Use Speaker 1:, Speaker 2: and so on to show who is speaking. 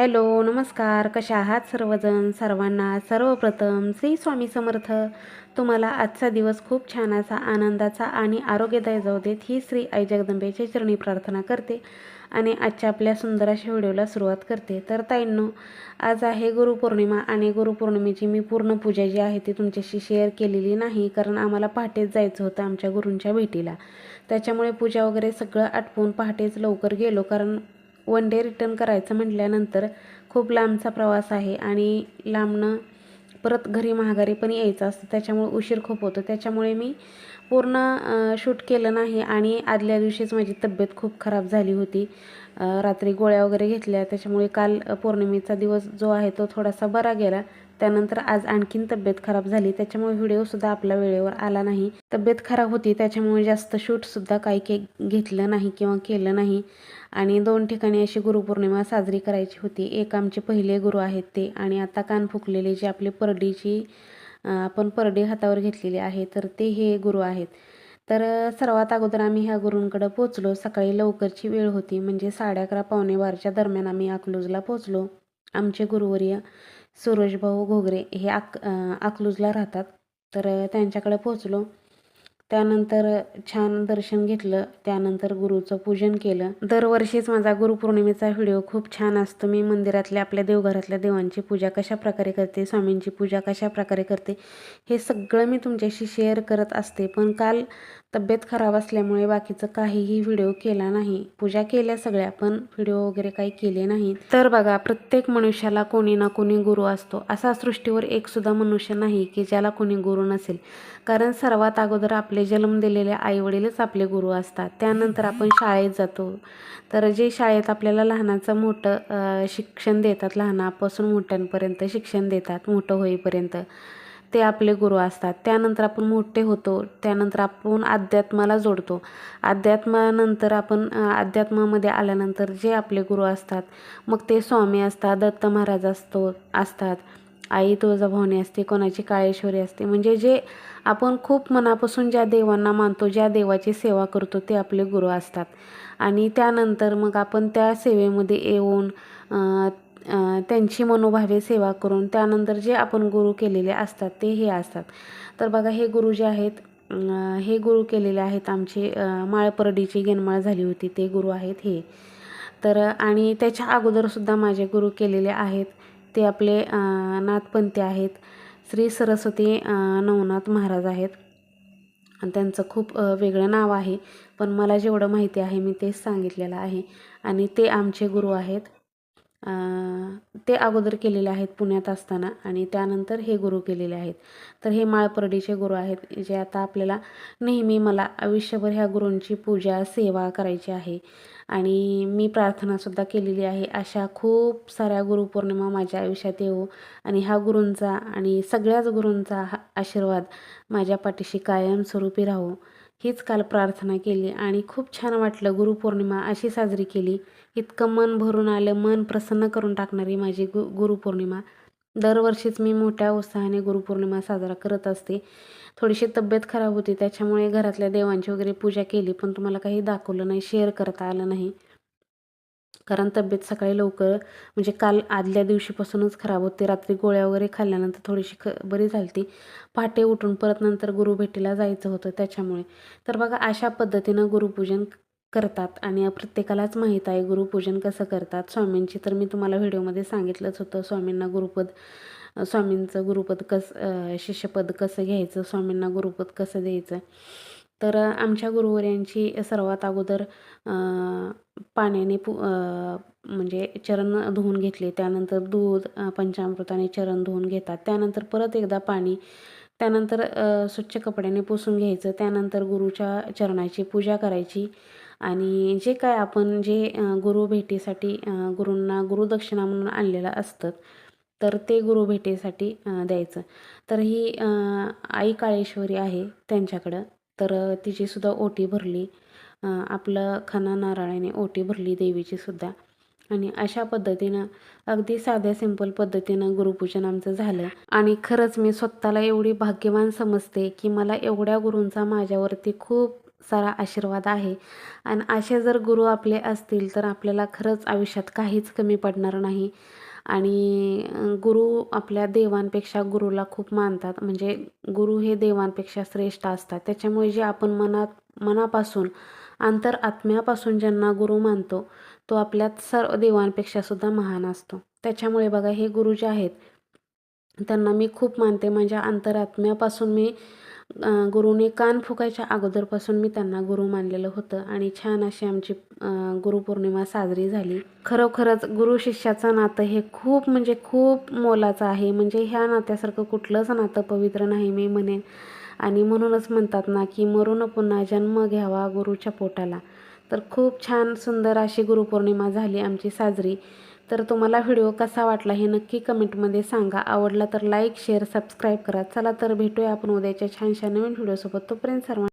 Speaker 1: Hello नमस्कार. कशा आहात सर्वजण? सर्वांना सर्वप्रथम श्री स्वामी समर्थ. तुम्हाला आजचा दिवस खूप छान असा आनंदाचा आणि आरोग्यदायी जाऊ देत ही श्री आई जगदंबेची चरणी प्रार्थना करते आणि आजच्या आपल्या सुंदर अशा व्हिडिओला सुरुवात करते. तर ताईंनो आज आहे गुरुपौर्णिमा आणि गुरुपौर्णिमेची मी पूर्ण पूजा जी आहे ती तुमच्याशी शेअर केलेली नाही कारण आम्हाला पहाटेच जायचं होतं आमच्या गुरूंच्या भेटीला. त्याच्यामुळे पूजा वगैरे सगळं आटपून पहाटेच लवकर गेलो कारण वन डे रिटर्न करायचं म्हटल्यानंतर खूप लांबचा प्रवास आहे आणि लांबनं परत घरी महागारी पण यायचं असतं. त्याच्यामुळे उशीर खूप होतो. त्याच्यामुळे मी पूर्ण शूट केलं नाही आणि आदल्या दिवशीच माझी तब्येत खूप खराब झाली होती. रात्री गोळ्या वगैरे घेतल्या. त्याच्यामुळे काल पौर्णिमेचा दिवस जो आहे तो थोडासा बरा गेला. त्यानंतर आज आणखीन तब्येत खराब झाली. त्याच्यामुळे व्हिडिओसुद्धा आपल्या वेळेवर आला नाही. तब्येत खराब होती. त्याच्यामुळे जास्त शूटसुद्धा काही के घेतलं नाही किंवा केलं नाही. आणि दोन ठिकाणी अशी गुरुपौर्णिमा साजरी करायची होती. एक आमचे पहिले गुरु आहेत ते. आणि आता कान फुकलेले जे आपले परडीची आपण परडी हातावर घेतलेली आहे तर ते हे गुरु आहेत. तर सर्वात अगोदर आम्ही ह्या गुरूंकडं पोचलो सकाळी लवकरची वेळ होती. म्हणजे साडे अकरा पावणे बारच्या दरम्यान आम्ही अकलूजला पोचलो आमचे गुरुवर्य सूरजभाऊ घोगरे हे आक अकलूजला राहतात. तर त्यांच्याकडे पोचलो त्यानंतर छान दर्शन घेतलं त्यानंतर गुरुचं पूजन केलं. दरवर्षीच माझा गुरुपौर्णिमेचा व्हिडिओ खूप छान असतो. मी मंदिरातल्या आपल्या देवघरातल्या देवांची पूजा कशा प्रकारे करते स्वामींची पूजा कशा प्रकारे करते हे सगळं मी तुमच्याशी शेअर करत असते. पण काल तब्येत खराब असल्यामुळे बाकीचं काहीही व्हिडिओ केला नाही. पूजा केल्या सगळ्या पण व्हिडिओ वगैरे काही केले नाही तर बघा प्रत्येक मनुष्याला कोणी ना कोणी गुरु असतो. असा सृष्टीवर एकसुद्धा मनुष्य नाही की ज्याला कोणी गुरु नसेल. कारण सर्वात अगोदर आपले जन्म दिलेले आईवडीलच आपले गुरु असतात. त्यानंतर आपण शाळेत जातो. तर जे शाळेत आपल्याला लहानाचं मोठं शिक्षण देतात लहानापासून मोठ्यांपर्यंत शिक्षण देतात मोठं होईपर्यंत ते आपले गुरु असतात. त्यानंतर आपण मोठे होतो त्यानंतर आपण अध्यात्माला जोडतो. अध्यात्मानंतर आपण अध्यात्मामध्ये आल्यानंतर जे आपले गुरु असतात मग ते स्वामी असतात दत्त महाराज असतो असतात. आई तुळजाभवानी असते कोणाची काळेश्वरी असते. म्हणजे जे आपण खूप मनापासून ज्या देवांना मानतो ज्या देवाची सेवा करतो ते आपले गुरु असतात. आणि त्यानंतर मग आपण त्या सेवेमध्ये येऊन त्यांची मनोभावे सेवा करून त्यानंतर जे आपण गुरु केलेले असतात ते हे असतात. तर बघा हे गुरु जे आहेत हे गुरु केलेले आहेत आमचे माळपरडीची गेनमाळ झाली होती ते गुरु आहेत हे. तर आणि त्याच्या अगोदरसुद्धा माझे गुरु केलेले आहेत. ते आपले नाथपंथी आहेत. श्री सरस्वती नवनाथ महाराज आहेत. आणि त्यांचं खूप वेगळं नाव आहे. पण मला जेवढं माहिती आहे मी तेच सांगितलेलं आहे. आणि ते आमचे गुरु आहेत. ते अगोदर केलेले आहेत पुण्यात असताना. आणि त्यानंतर हे गुरु केलेले आहेत. तर हे माळपर्डीचे गुरु आहेत जे आता आपल्याला नेहमी मला आयुष्यभर ह्या गुरूंची पूजा सेवा करायची आहे. आणि मी प्रार्थनासुद्धा केलेली आहे. अशा खूप साऱ्या गुरुपौर्णिमा माझ्या आयुष्यात येऊ आणि हा गुरूंचा आणि सगळ्याच गुरूंचा हा आशीर्वाद माझ्या पाठीशी कायमस्वरूपी राहो. हीच काल प्रार्थना केली आणि खूप छान वाटलं गुरुपौर्णिमा अशी साजरी केली. इतकं मन भरून आलं मन प्रसन्न करून टाकणारी माझी गु गुरुपौर्णिमा. दरवर्षीच मी मोठ्या उत्साहाने गुरुपौर्णिमा साजरा करत असते. थोडीशी तब्येत खराब होती त्याच्यामुळे घरातल्या देवांची वगैरे पूजा केली पण तुम्हाला काही दाखवलं नाही शेअर करता आलं नाही. कारण तब्येत सकाळी लवकर म्हणजे काल आदल्या दिवशीपासूनच खराब होती. रात्री गोळ्या वगैरे खाल्ल्यानंतर थोडीशी ख बरी झाली ती पहाटे उठून परत नंतर गुरुभेटीला जायचं होतं त्याच्यामुळे. तर बघा अशा पद्धतीनं गुरुपूजन करतात आणि प्रत्येकालाच माहीत आहे गुरुपूजन कसं करतात. स्वामींची तर मी तुम्हाला व्हिडिओमध्ये सांगितलंच होतं. स्वामींना गुरुपद स्वामींचं गुरुपद कसं शिष्यपद कसं घ्यायचं स्वामींना गुरुपद कसं द्यायचं? तर आमच्या गुरुवर्यांची सर्वात अगोदर पाण्याने पु म्हणजे चरण धुवून घेतले. त्यानंतर दूध पंचामृताने चरण धुवून घेतात. त्यानंतर परत एकदा पाणी त्यानंतर स्वच्छ कपड्याने पुसून घ्यायचं. त्यानंतर गुरुच्या चरणाची पूजा करायची. आणि जे काय आपण जे गुरु भेटीसाठी गुरूंना गुरुदक्षिणा म्हणून आणलेलं असतं तर ते गुरु भेटीसाठी द्यायचं. तर ही आई काळेश्वरी आहे त्यांच्याकडं तर तिचीसुद्धा ओटी भरली. आपलं खाना नारळाने ओटी भरली देवीचीसुद्धा आणि अशा पद्धतीनं अगदी साध्या सिंपल पद्धतीनं गुरुपूजन आमचं झालं. आणि खरंच मी स्वतःला एवढी भाग्यवान समजते की मला एवढ्या गुरूंचा माझ्यावरती खूप सारा आशीर्वाद आहे. आणि असे जर गुरु आपले असतील तर आपल्याला खरंच आयुष्यात काहीच कमी पडणार नाही. आणि गुरु आपल्या देवांपेक्षा गुरुला खूप मानतात. म्हणजे गुरु हे देवांपेक्षा श्रेष्ठ असतात. त्याच्यामुळे जे आपण मनात मनापासून अंतर आत्म्यापासून ज्यांना गुरु मानतो तो आपल्यात सर्व देवांपेक्षा सुद्धा महान असतो. त्याच्यामुळे बघा हे गुरु जे आहेत त्यांना मी खूप मानते. माझ्या अंतरात्म्यापासून मी गुरुने कान फुकायच्या अगोदरपासून मी त्यांना गुरु मानलेलं होतं आणि छान अशी आमची गुरुपौर्णिमा साजरी झाली. खरोखरच गुरु शिष्याचं नातं हे खूप म्हणजे खूप मोलाचं आहे. म्हणजे ह्या नात्यासारखं कुठलंच नातं पवित्र नाही मी म्हणेन. आणि म्हणूनच म्हणतात ना की मरून पुन्हा जन्म घ्यावा गुरुच्या पोटाला. तर खूप छान सुंदर अशी गुरुपौर्णिमा झाली आमची साजरी. तर तुम्हाला व्हिडिओ कसा वाटला हे नक्की कमेंटमध्ये सांगा. आवडला तर लाईक शेअर सबस्क्राईब करा. चला तर भेटूया आपण उद्याच्या छानशा नवीन व्हिडिओसोबत. तोपर्यंत सर्वांना